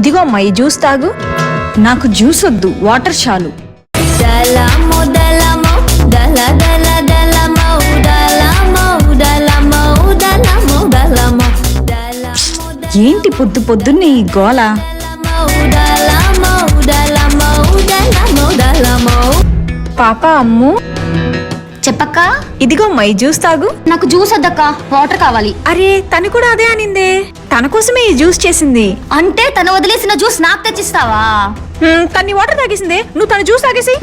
అమ్మ ఈ జ్యూస్ తాగు. నాకు జ్యూస్ వద్దు వాటర్ చాలు. ఏంటి పొద్దు పొద్దున్నే ఈ గోల? పాప అమ్ము. చెప్పక్క. ఇదిగో మై జ్యూస్ తాగు. నాకు జ్యూస్ వద్దక్క వాటర్ కావాలి. అరే తను కూడా అదే అనిందే. తన కోసమే ఈ జ్యూస్ చేసింది. అంటే తను వదిలేసిన జ్యూస్ నాకు తెచ్చిస్తావా? తన్ని వాటర్ తాగేసిందే. నువ్వు తన జ్యూస్ తాగేసి.